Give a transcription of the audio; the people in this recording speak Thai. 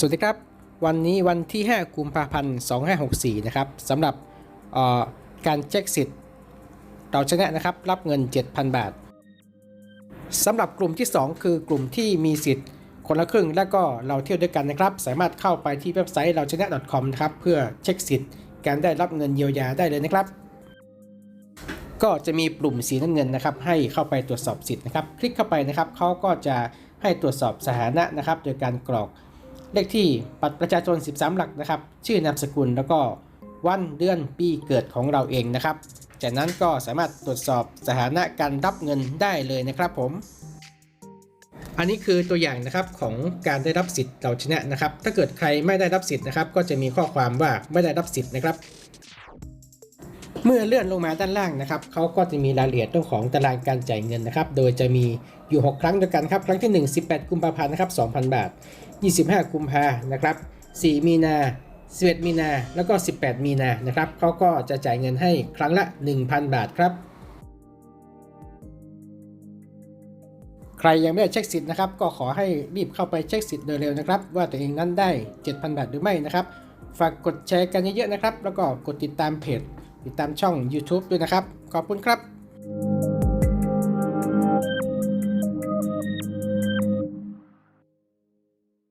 สวัสดีครับ วันนี้วันที่ 5 กุมภาพันธ์ 2564 นะครับสำหรับการเช็คสิทธิ์เราชนะนะครับ รับเงิน 7,000 บาทสำหรับกลุ่มที่ 2 คือกลุ่มที่มีสิทธิ์ คนละครึ่งและก็เราเที่ยวด้วยกันนะครับ สามารถเข้าไปที่เว็บไซต์เราชนะ .com นะครับเพื่อเช็คสิทธิ์ การได้รับเงินเยียวยาได้เลยนะครับ ก็จะมีปุ่มสีน้ำเงินนะครับ ให้เข้าไปตรวจสอบสิทธิ์นะครับ คลิกเข้าไปนะครับเขาก็จะให้ตรวจสอบสถานะนะครับ โดยการกรอก เลขที่บัตรประชาชน 13 หลักนะครับ ชื่อนามสกุลแล้วก็วันเดือนปีเกิดของเราเองนะครับ จากนั้นก็สามารถตรวจสอบสถานะการรับเงินได้เลยนะครับผม อันนี้คือตัวอย่างนะครับของการได้รับสิทธิ์เราชนะนะครับ ถ้าเกิดใครไม่ได้รับสิทธิ์นะครับ ก็จะมีข้อความว่าไม่ได้รับสิทธิ์นะครับ เมื่อเลื่อนลงมาด้านล่างนะครับเขาก็จะมีรายละเอียดเรื่องของตารางการจ่ายเงินนะครับ โดยจะมีอยู่ 6 ครั้งด้วยกันครับ ครั้งที่ 1 18 กุมภาพันธ์นะครับ 2,000 บาท 25 กุมภานะครับ 4 มีนา11 มีนา แล้วก็ 18 มีนานะครับเขาก็จะจ่ายเงินให้ครั้งละ 1,000 บาทครับ ใครยังไม่ได้เช็คสิทธิ์นะครับ ก็ขอให้รีบเข้าไปเช็คสิทธิ์โดยเร็วนะครับ ว่าตัวเองนั้นได้ 7,000 บาทหรือไม่นะครับ ฝากกดแชร์กันเยอะๆนะครับ แล้วก็กดติดตามเพจ ติดตามช่อง YouTube ด้วยนะครับ ขอบคุณครับ